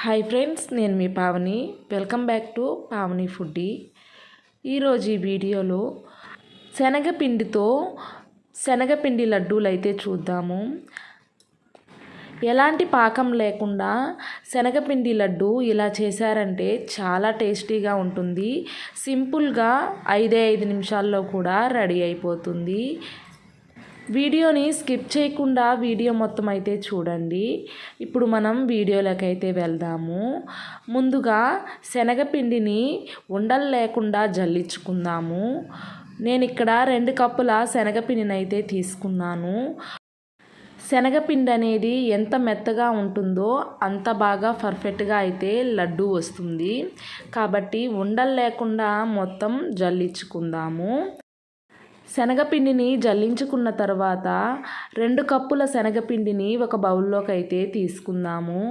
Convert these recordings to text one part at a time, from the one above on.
Hi friends నేను మీ Pavani. Welcome back to Pavani foodie. ఈరోజు ఈ వీడియోలో శనగపిండితో శనగపిండి లడ్డూలు అయితే చూద్దాము. ఎలాంటి పాకం లేకుండా శనగపిండి లడ్డు ఇలా చేశారంటే చాలా టేస్టీగా ఉంటుంది. సింపుల్గా ఐదే ఐదు నిమిషాల్లో కూడా రెడీ అయిపోతుంది. వీడియోని స్కిప్ చేయకుండా వీడియో మొత్తం అయితే చూడండి. ఇప్పుడు మనం వీడియోలోకి అయితే వెళ్దాము. ముందుగా శనగపిండిని ఉండలు లేకుండా జల్లించుకుందాము. నేను ఇక్కడ రెండు కప్పుల శనగపిండిని అయితే తీసుకున్నాను. శనగపిండి అనేది ఎంత మెత్తగా ఉంటుందో అంత బాగా పర్ఫెక్ట్గా అయితే లడ్డు వస్తుంది. కాబట్టి ఉండలు లేకుండా మొత్తం జల్లించుకుందాము. శనగపిండిని జల్లించుకున్న తర్వాత రెండు కప్పుల శనగపిండిని ఒక బౌల్లోకి అయితే తీసుకుందాము.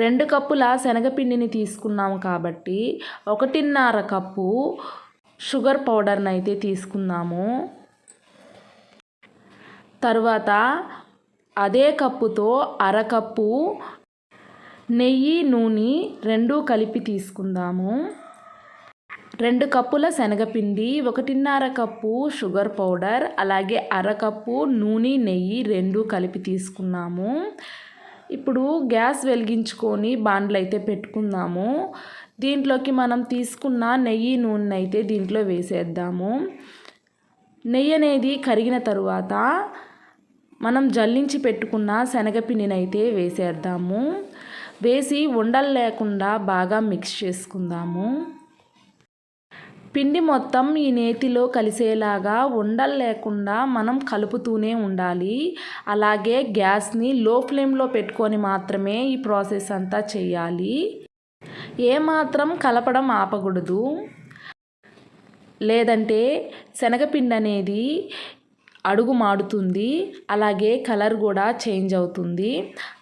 రెండు కప్పుల శనగపిండిని తీసుకున్నాము కాబట్టి ఒకటిన్నర కప్పు షుగర్ పౌడర్ని అయితే తీసుకుందాము. తర్వాత అదే కప్పుతో అరకప్పు నెయ్యి నూనె రెండూ కలిపి తీసుకుందాము. రెండు కప్పుల శనగపిండి ఒకటిన్నర కప్పు షుగర్ పౌడర్ అలాగే అరకప్పు నూనె నెయ్యి రెండు కలిపి తీసుకున్నాము. ఇప్పుడు గ్యాస్ వెలిగించుకొని బాండ్లు అయితే పెట్టుకుందాము. దీంట్లోకి మనం తీసుకున్న నెయ్యి నూనె అయితే దీంట్లో వేసేద్దాము. నెయ్యి అనేది కరిగిన తరువాత మనం జల్లించి పెట్టుకున్న శనగపిండిని అయితే వేసేద్దాము. వేసి ఉండలు లేకుండా బాగా మిక్స్ చేసుకుందాము. పిండి మొత్తం ఈ నేతిలో కలిసేలాగా ఉండలు లేకుండా మనం కలుపుతూనే ఉండాలి. అలాగే గ్యాస్ని లో ఫ్లేమ్లో పెట్టుకొని మాత్రమే ఈ ప్రాసెస్ అంతా చేయాలి. ఏమాత్రం కలపడం ఆపకూడదు. లేదంటే శనగపిండి అనేది అడుగు మాడుతుంది. అలాగే కలర్ కూడా చేంజ్ అవుతుంది.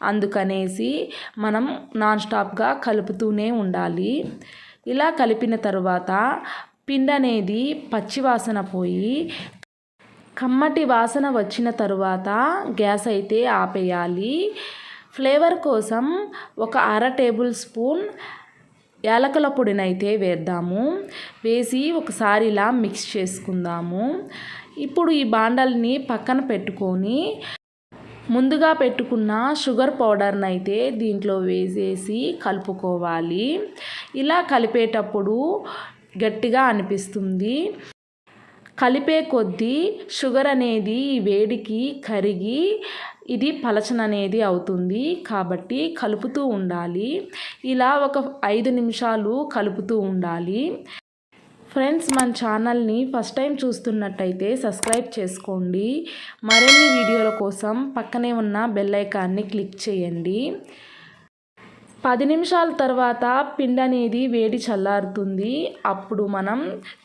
అందుకనేసి మనం నాన్ స్టాప్గా కలుపుతూనే ఉండాలి. ఇలా కలిపిన తర్వాత పిండి అనేది పచ్చివాసన పోయి కమ్మటి వాసన వచ్చిన తరువాత గ్యాస్ అయితే ఆపేయాలి. ఫ్లేవర్ కోసం ఒక అర టేబుల్ స్పూన్ యాలకుల పొడినైతే వేద్దాము. వేసి ఒకసారి ఇలా మిక్స్ చేసుకుందాము. ఇప్పుడు ఈ బాండల్ని పక్కన పెట్టుకొని ముందుగా పెట్టుకున్న షుగర్ పౌడర్ని అయితే దీంట్లో వేసేసి కలుపుకోవాలి. ఇలా కలిపేటప్పుడు గట్టిగా అనిపిస్తుంది. కలిపే కొద్దీ షుగర్ అనేది వేడికి కరిగి ఇది పలచన అనేది అవుతుంది. కాబట్టి కలుపుతూ ఉండాలి. ఇలా ఒక ఐదు నిమిషాలు కలుపుతూ ఉండాలి. ఫ్రెండ్స్ మన ఛానల్ని ఫస్ట్ టైం చూస్తున్నట్టయితే సబ్స్క్రైబ్ చేసుకోండి. మరిన్ని వీడియోల కోసం పక్కనే ఉన్న బెల్ ఐకాన్ని క్లిక్ చేయండి. పది నిమిషాల తర్వాత పిండి అనేది వేడి చల్లారుతుంది. అప్పుడు మనం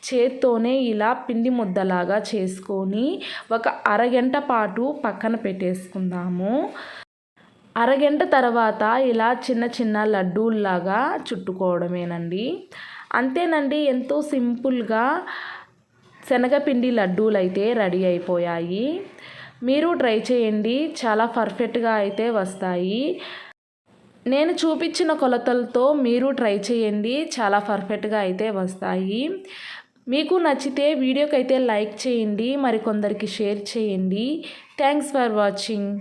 చేత్తోనే ఇలా పిండి ముద్దలాగా చేసుకొని ఒక అరగంట పాటు పక్కన పెట్టేసుకుందాము. అరగంట తర్వాత ఇలా చిన్న చిన్న లడ్డూల్లాగా చుట్టుకోవడమేనండి. అంతేనండి ఎంతో సింపుల్గా శనగపిండి లడ్డూలు అయితే రెడీ అయిపోయాయి. మీరు ట్రై చేయండి చాలా పర్ఫెక్ట్గా అయితే వస్తాయి. నేను చూపించిన కొలతలతో మీరు ట్రై చేయండి. చాలా పర్ఫెక్ట్గా అయితే వస్తాయి. మీకు నచ్చితే వీడియోకి అయితే లైక్ చేయండి. మరికొందరికి షేర్ చేయండి. Thanks for watching.